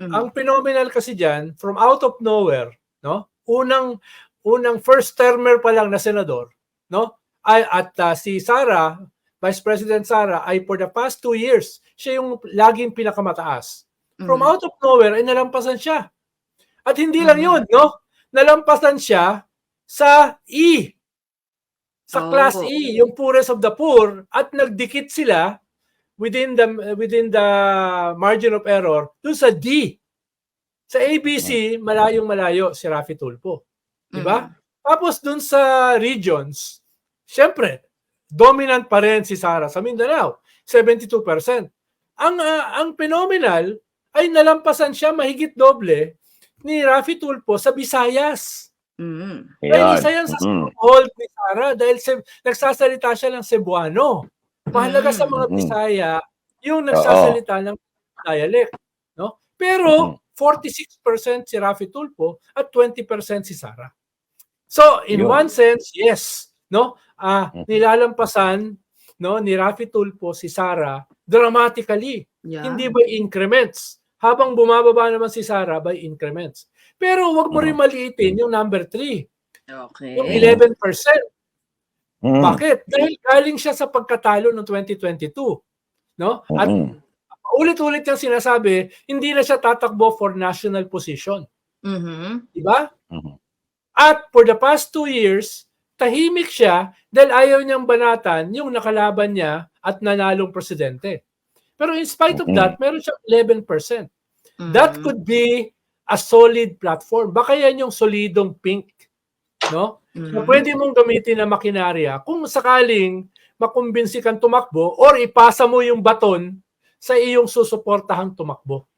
Mhm. Ang phenomenal kasi diyan, from out of nowhere, no? Unang unang first termer pa lang na senador, no? Ay at ah, si Sara, Vice President Sara ay for the past two years, siya yung laging pinakamataas. From Mhm. out of nowhere ay nalampasan siya. At hindi lang Mhm. 'yun, no? Nalampasan siya sa E. Sa class Oh. E, yung poorest of the poor at nagdikit sila within the within the margin of error dun sa D. Sa ABC, malayong malayo si Rafi Tulfo. Di ba? Mhm. Tapos dun sa regions, syempre, dominant pa rin si Sara sa Mindanao, 72%. Ang ah, ang phenomenal ay nalampasan siya mahigit doble ni Rafi Tulfo sa Visayas. Mhm. Dahil isa yan sa Mm. stronghold ni Sara dahil se- nagsasalita siya ng Cebuano. Mahalaga sa mga Mm. Bisaya yung nagsasalita ng dialect. No? Pero 46% si Rafi Tulfo at 20% si Sara. So, in Yun. one sense, yes, no? Ah, Mm. nilalampasan no ni Rafi Tulfo si Sara dramatically. Yeah. Hindi by increments. Habang bumababa naman si Sara by increments. Pero wag mo rin maliitin yung number 3, Okay. yung 11%. Mm. Bakit? Dahil galing siya sa pagkatalo noong 2022. No? At Mm. ulit-ulit niyang sinasabi, hindi na siya tatakbo for national position. Mhm. Di ba? Mhm. At for the past two years, tahimik siya dahil ayaw niyang banatan yung nakalaban niya at nanalong presidente. Pero in spite of Mhm. that, meron siyang 11%. Mhm. That could be a solid platform. Baka yan yung solidong pink. No? Na Mhm. pwede mong gamitin na makinarya kung sakaling makumbinsi kang tumakbo or ipasa mo yung baton sa iyong susuportahang tumakbo.